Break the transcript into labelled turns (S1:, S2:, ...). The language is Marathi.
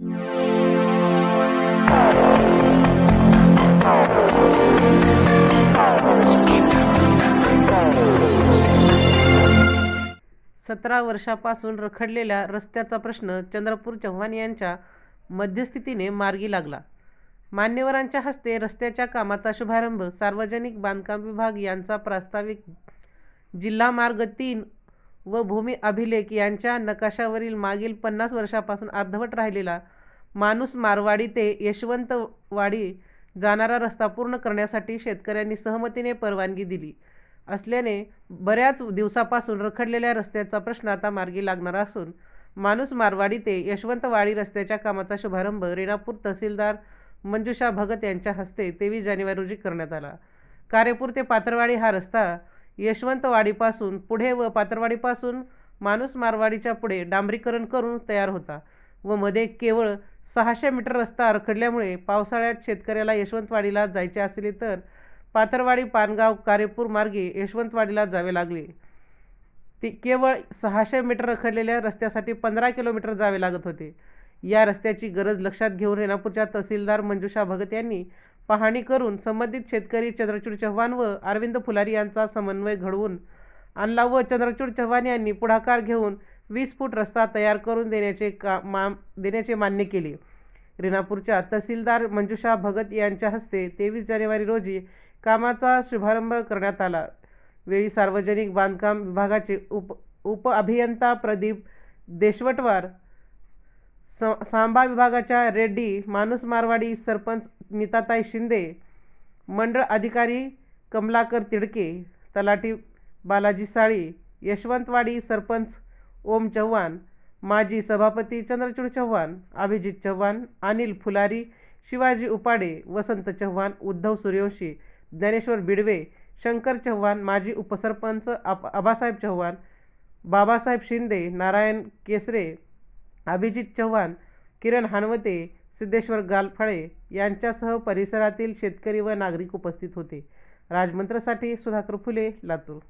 S1: सतरा वर्षापासून रखडलेल्या रस्त्याचा प्रश्न चंद्रपूर चव्हाण यांच्या मध्यस्थितीने मार्गी लागला. मान्यवरांच्या हस्ते रस्त्याच्या कामाचा शुभारंभ सार्वजनिक बांधकाम विभाग यांचा प्रास्ताविक जिल्हा मार्ग तीन व भूमी अभिलेख यांच्या नकाशावरील मागील पन्नास वर्षापासून अर्धवट राहिलेला माणूस मारवाडी ते यशवंतवाडी जाणारा रस्ता पूर्ण करण्यासाठी शेतकऱ्यांनी सहमतीने परवानगी दिली. असल्याने बऱ्याच दिवसापासून रखडलेल्या रस्त्याचा प्रश्न आता मार्गी लागणारा असून माणूस मारवाडी ते यशवंतवाडी रस्त्याच्या कामाचा शुभारंभ रेणापूर तहसीलदार मंजुषा भगत यांच्या हस्ते तेवीस जानेवारी रोजी करण्यात आला. कारेपूर ते पाथरवाडी हा रस्ता यशवंतवाडीपासून पुढे व पातरवाडीपासून माणूस मारवाडीच्या पुढे डांबरीकरण करून तयार होता व मध्ये केवळ सहाशे मीटर रस्ता अरखडल्यामुळे पावसाळ्यात शेतकऱ्याला यशवंतवाडीला जायचे असले तर पाथरवाडी पानगाव कारेपूर मार्गे यशवंतवाडीला जावे लागले. ते केवळ सहाशे मीटर रखडलेल्या रस्त्यासाठी पंधरा किलोमीटर जावे लागत होते. या रस्त्याची गरज लक्षात घेऊन रेणापूरच्या तहसीलदार मंजुषा भगत यांनी पाहणी करून संबंधित शेतकरी चंद्रचूड चव्हाण व अरविंद फुलारी यांचा समन्वय घडवून आणला व चंद्रचूड चव्हाण यांनी पुढाकार घेऊन वीस फूट रस्ता तयार करून देण्याचे का मा देण्याचे मान्य केले. रेणापूरच्या तहसीलदार मंजुषा भगत यांच्या हस्ते तेवीस जानेवारी रोजी कामाचा शुभारंभ करण्यात आला. वेळी सार्वजनिक बांधकाम विभागाचे उप उप अभियंता प्रदीप देशवटवार स सांबा विभागाच्या रेड्डी माणूस मारवाडी सरपंच नीताताई शिंदे मंडळ अधिकारी कमलाकर तिडके तलाठी बालाजी साळी यशवंतवाडी सरपंच ओम चव्हाण माजी सभापती चंद्रचूड चव्हाण अभिजित चव्हाण अनिल फुलारी शिवाजी उपाडे वसंत चव्हाण उद्धव सूर्यवंशी ज्ञानेश्वर बिडवे शंकर चव्हाण माजी उपसरपंच आप आबासाहेब चव्हाण बाबासाहेब शिंदे नारायण केसरे अभिजित चव्हाण किरण हानवते सिद्धेश्वर गालफाळे यांच्यासह परिसरातील शेतकरी व नागरिक उपस्थित होते. राजमंत्रसाठी सुधाकर फुले लातूर.